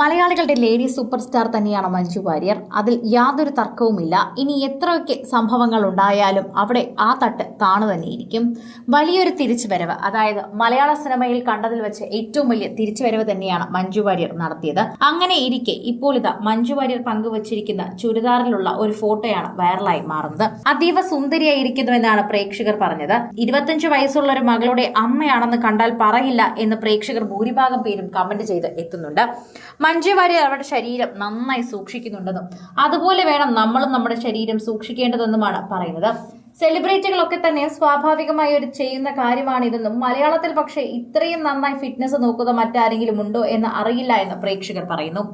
മലയാളികളുടെ lady super star തന്നെയാണ് മഞ്ജു വാര്യർ. അതിൽ യാതൊരു തർക്കവുമില്ല. ഇനി എത്രയൊക്കെ സംഭവങ്ങൾ ഉണ്ടായാലും അവിടെ ആ തട്ട് താണു തന്നെയിരിക്കും. വലിയൊരു തിരിച്ചുവരവ്. അതായത് മലയാള സിനിമയിൽ കണ്ടതിൽ വെച്ച് ഏറ്റവും വലിയ തിരിച്ചുവരവ് തന്നെയാണ് മഞ്ജു വാര്യർ നടത്തിയത്. അങ്ങനെ ഇരിക്കെ ഇപ്പോൾ ഇതാ മഞ്ജു വാര്യർ പങ്കുവച്ചിരിക്കുന്ന ചുരിദാറിലുള്ള ഒരു ഫോട്ടോയാണ് വൈറലായി മാറുന്നത്. അതീവ സുന്ദരിയായിരിക്കുന്നുവെന്നാണ് പ്രേക്ഷകർ പറഞ്ഞത്. ഇരുപത്തഞ്ച് വയസ്സുള്ള ഒരു മകളുടെ അമ്മയാണെന്ന് കണ്ടാൽ പറയില്ല എന്ന് പ്രേക്ഷകർ ഭൂരിഭാഗം പേരും കമന്റ് ചെയ്ത് എത്തുന്നുണ്ട്. മഞ്ജു വാര്യർ അവരുടെ ശരീരം നന്നായി സൂക്ഷിക്കുന്നുണ്ടെന്നും അതുപോലെ വേണം നമ്മളും നമ്മുടെ ശരീരം സൂക്ഷിക്കേണ്ടതെന്നുമാണ് പറയുന്നത്. സെലിബ്രിറ്റികളൊക്കെ തന്നെ സ്വാഭാവികമായി ഒരു ചെയ്യുന്ന കാര്യമാണിതെന്നും മലയാളത്തിൽ പക്ഷേ ഇത്രയും നന്നായി ഫിറ്റ്നസ് നോക്കുന്ന മറ്റാരെങ്കിലും ഉണ്ടോ എന്ന് അറിയില്ല എന്ന് പ്രേക്ഷകർ പറയുന്നു.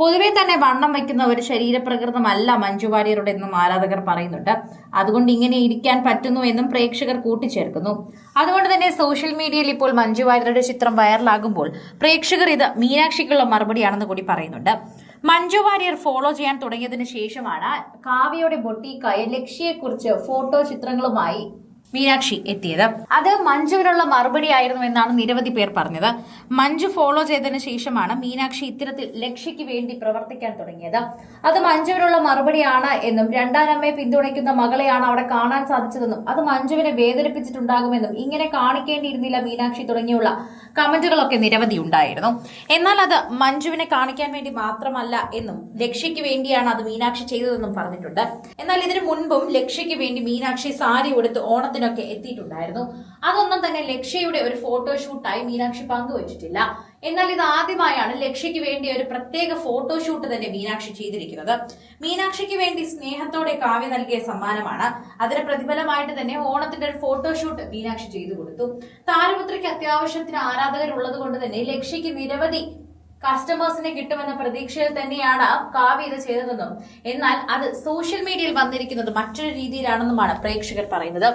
പൊതുവെ തന്നെ വണ്ണം വയ്ക്കുന്ന ഒരു ശരീരപ്രകൃതമല്ല മഞ്ജു വാര്യരുടെ എന്നും ആരാധകർ പറയുന്നുണ്ട്. അതുകൊണ്ട് ഇങ്ങനെ ഇരിക്കാൻ പറ്റുന്നു എന്നും പ്രേക്ഷകർ കൂട്ടിച്ചേർക്കുന്നു. അതുകൊണ്ട് തന്നെ സോഷ്യൽ മീഡിയയിൽ ഇപ്പോൾ മഞ്ജു വാര്യരുടെ ചിത്രം വൈറലാകുമ്പോൾ പ്രേക്ഷകർ ഇത് മീനാക്ഷിക്കുള്ള മറുപടിയാണെന്ന് കൂടി പറയുന്നുണ്ട്. മഞ്ജു വാര്യർ ഫോളോ ചെയ്യാൻ തുടങ്ങിയതിന് ശേഷമാണ് കാവ്യയുടെ ബൊട്ടീക്കായ ലക്ഷ്യയെക്കുറിച്ച് ഫോട്ടോ ചിത്രങ്ങളുമായി മീനാക്ഷി എത്തിയത്. അത് മഞ്ജുവിനുള്ള മറുപടി ആയിരുന്നു എന്നാണ് നിരവധി പേർ പറഞ്ഞത്. മഞ്ജു ഫോളോ ചെയ്തതിനു ശേഷമാണ് മീനാക്ഷി ഇത്തരത്തിൽ ലക്ഷ്യയ്ക്ക് വേണ്ടി പ്രവർത്തിക്കാൻ തുടങ്ങിയത്. അത് മഞ്ജുവിനുള്ള മറുപടിയാണ് എന്നും രണ്ടാനമ്മയെ പിന്തുണയ്ക്കുന്ന മകളെയാണ് അവിടെ കാണാൻ സാധിച്ചതെന്നും അത് മഞ്ജുവിനെ വേദനിപ്പിച്ചിട്ടുണ്ടാകുമെന്നും ഇങ്ങനെ കാണിക്കേണ്ടിയിരുന്നില്ല മീനാക്ഷി തുടങ്ങിയുള്ള കമന്റുകളൊക്കെ നിരവധി ഉണ്ടായിരുന്നു. എന്നാൽ അത് മഞ്ജുവിനെ കാണിക്കാൻ വേണ്ടി മാത്രമല്ല എന്നും ലക്ഷ്യയ്ക്ക് വേണ്ടിയാണ് അത് മീനാക്ഷി ചെയ്തതെന്നും പറഞ്ഞിട്ടുണ്ട്. എന്നാൽ ഇതിനു മുൻപും ലക്ഷ്യയ്ക്ക് വേണ്ടി മീനാക്ഷി സാരി ഉടുത്ത് ഓണത്തിനൊക്കെ എത്തിയിട്ടുണ്ടായിരുന്നു. അതൊന്നും തന്നെ ലക്ഷ്യയുടെ ഒരു ഫോട്ടോഷൂട്ടായി മീനാക്ഷി പങ്കുവച്ചിട്ടില്ല. എന്നാൽ ഇത് ആദ്യമായാണ് ലക്ഷ്യയ്ക്ക് വേണ്ടി ഒരു പ്രത്യേക ഫോട്ടോഷൂട്ട് തന്നെ മീനാക്ഷി ചെയ്തിരിക്കുന്നത്. മീനാക്ഷിക്ക് വേണ്ടി സ്നേഹത്തോടെ കാവ്യ നൽകിയ സമ്മാനമാണ്. അതിന് പ്രതിഫലമായിട്ട് തന്നെ ഓണത്തിന്റെ ഒരു ഫോട്ടോഷൂട്ട് മീനാക്ഷി ചെയ്തു കൊടുത്തു. താരപുത്രിക്ക് അത്യാവശ്യത്തിന് ആരാധകരുള്ളത് കൊണ്ട് തന്നെ ലക്ഷ്യയ്ക്ക് നിരവധി കസ്റ്റമേഴ്സിനെ കിട്ടുമെന്ന പ്രതീക്ഷയിൽ തന്നെയാണ് കാവ്യ ഇത് ചെയ്തതെന്നും എന്നാൽ അത് സോഷ്യൽ മീഡിയയിൽ വന്നിരിക്കുന്നത് മറ്റൊരു രീതിയിലാണെന്നുമാണ് പ്രേക്ഷകർ പറയുന്നത്.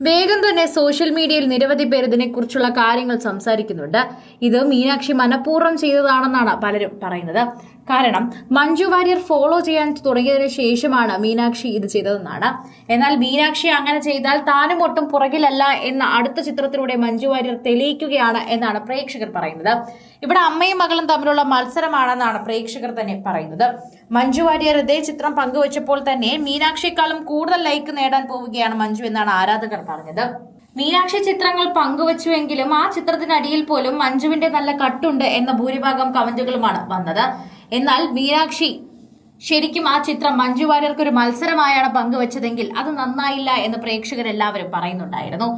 വേഗം തന്നെ സോഷ്യൽ മീഡിയയിൽ നിരവധി പേർ ഇതിനെക്കുറിച്ചുള്ള കാര്യങ്ങൾ സംസാരിക്കുന്നുണ്ട്. ഇത് മീനാക്ഷി മനഃപൂർവം ചെയ്തതാണെന്നാണ് പലരും പറയുന്നത്. കാരണം മഞ്ജു വാര്യർ ഫോളോ ചെയ്യാൻ തുടങ്ങിയതിനു ശേഷമാണ് മീനാക്ഷി ഇത് ചെയ്തതെന്നാണ്. എന്നാൽ മീനാക്ഷി അങ്ങനെ ചെയ്താൽ താനും ഒട്ടും പുറകിലല്ല എന്ന അടുത്ത ചിത്രത്തിലൂടെ മഞ്ജു വാര്യർ തെളിയിക്കുകയാണ് എന്നാണ് പ്രേക്ഷകർ പറയുന്നത്. ഇവിടെ അമ്മയും മകളും തമ്മിലുള്ള മത്സരമാണെന്നാണ് പ്രേക്ഷകർ തന്നെ പറയുന്നത്. മഞ്ജു വാര്യർ ഇതേ ചിത്രം പങ്കുവച്ചപ്പോൾ തന്നെ മീനാക്ഷിയെക്കാളും കൂടുതൽ ലൈക്ക് നേടാൻ പോവുകയാണ് മഞ്ജു എന്നാണ് ആരാധകർ പറഞ്ഞത്. മീനാക്ഷി ചിത്രങ്ങൾ പങ്കുവച്ചുവെങ്കിലും ആ ചിത്രത്തിനടിയിൽ പോലും മഞ്ജുവിന്റെ നല്ല കട്ടുണ്ട് എന്ന ഭൂരിഭാഗം കമന്റുകളുമാണ് വന്നത്. എന്നാൽ മീനാക്ഷി ശരിക്കും ആ ചിത്രം മഞ്ജു വാര്യർക്ക് ഒരു മത്സരമായാണ് പങ്കുവച്ചതെങ്കിൽ അത് നന്നായില്ല എന്ന് പ്രേക്ഷകരെല്ലാവരും പറയുന്നുണ്ടായിരുന്നു.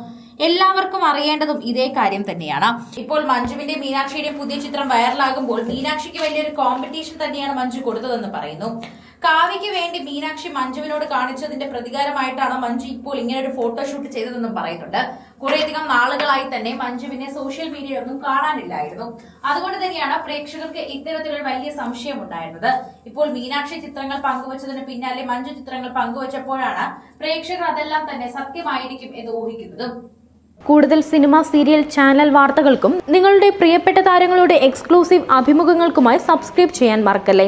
എല്ലാവർക്കും അറിയേണ്ടതും ഇതേ കാര്യം തന്നെയാണ്. ഇപ്പോൾ മഞ്ജുവിന്റെ മീനാക്ഷിയുടെ പുതിയ ചിത്രം വൈറലാകുമ്പോൾ മീനാക്ഷിക്ക് വലിയൊരു കോമ്പറ്റീഷൻ തന്നെയാണ് മഞ്ജു കൊടുത്തതെന്ന് പറയുന്നു. കാവ്യയ്ക്ക് വേണ്ടി മീനാക്ഷി മഞ്ജുവിനോട് കാണിച്ചതിന്റെ പ്രതികാരമായിട്ടാണ് മഞ്ജു ഇപ്പോൾ ഇങ്ങനെ ഒരു ഫോട്ടോഷൂട്ട് ചെയ്തതെന്നും പറയുന്നുണ്ട്. കുറേയധികം നാളുകളായി തന്നെ മഞ്ജുവിനെ സോഷ്യൽ മീഡിയയിലൊന്നും കാണാനില്ലായിരുന്നു. അതുകൊണ്ട് തന്നെയാണ് പ്രേക്ഷകർക്ക് ഇത്തരത്തിലൊരു വലിയ സംശയം ഉണ്ടായിരുന്നത് ഇപ്പോൾ മീനാക്ഷി ചിത്രങ്ങൾ പങ്കുവച്ചതിന് പിന്നാലെ മഞ്ജു ചിത്രങ്ങൾ പങ്കുവച്ചപ്പോഴാണ് പ്രേക്ഷകർ അതെല്ലാം തന്നെ സത്യമായിരിക്കും എന്ന് ഊഹിക്കുന്നത്. കൂടുതൽ സിനിമ സീരിയൽ ചാനൽ വാർത്തകൾക്കും നിങ്ങളുടെ പ്രിയപ്പെട്ട താരങ്ങളുടെ എക്സ്ക്ലൂസീവ് അഭിമുഖങ്ങൾക്കുമായി സബ്സ്ക്രൈബ് ചെയ്യാൻ മറക്കല്ലേ?